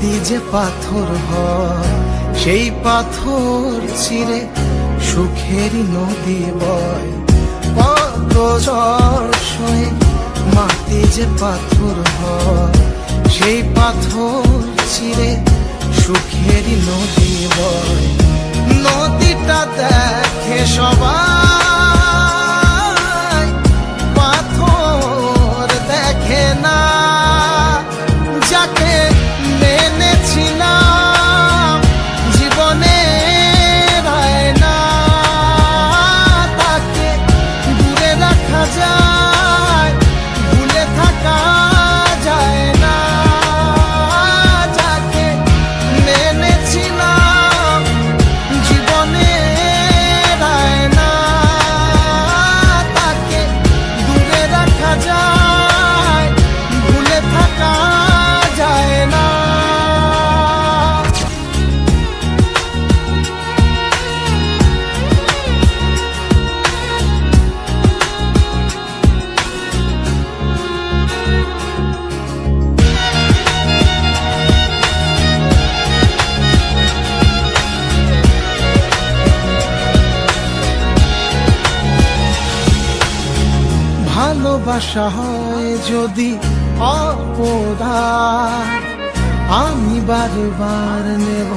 যে পাথর হয়, সেই পাথর ছিঁড়ে সুখেরই নদী বয়। কত সয়ে মাটি যে পাথর হয়, সেই পাথর ছিঁড়ে সুখেরই নদী বয়। নদীটা দেখে সবাই ভালোবাসা হয় যদি অপরাধ আমি বারবার নেব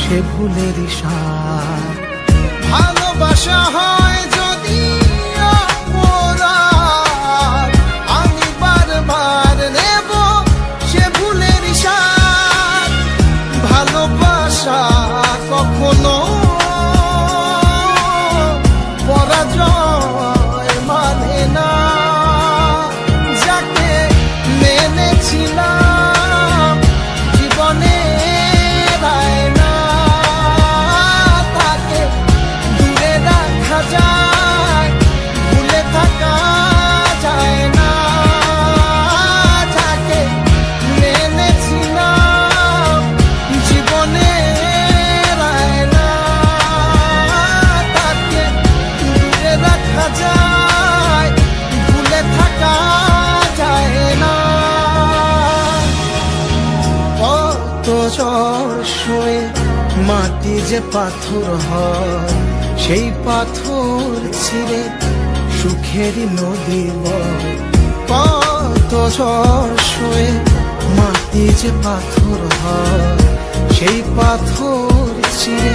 সে ভুলের সার। ভালোবাসা হয় কত শুয়ে মাটি যে পাথর হয়, সেই পাথর ছিঁড়ে সুখেরই নদী কত ঝড় শুয়ে মাটি যে পাথর হয়, সেই পাথর ছিঁড়ে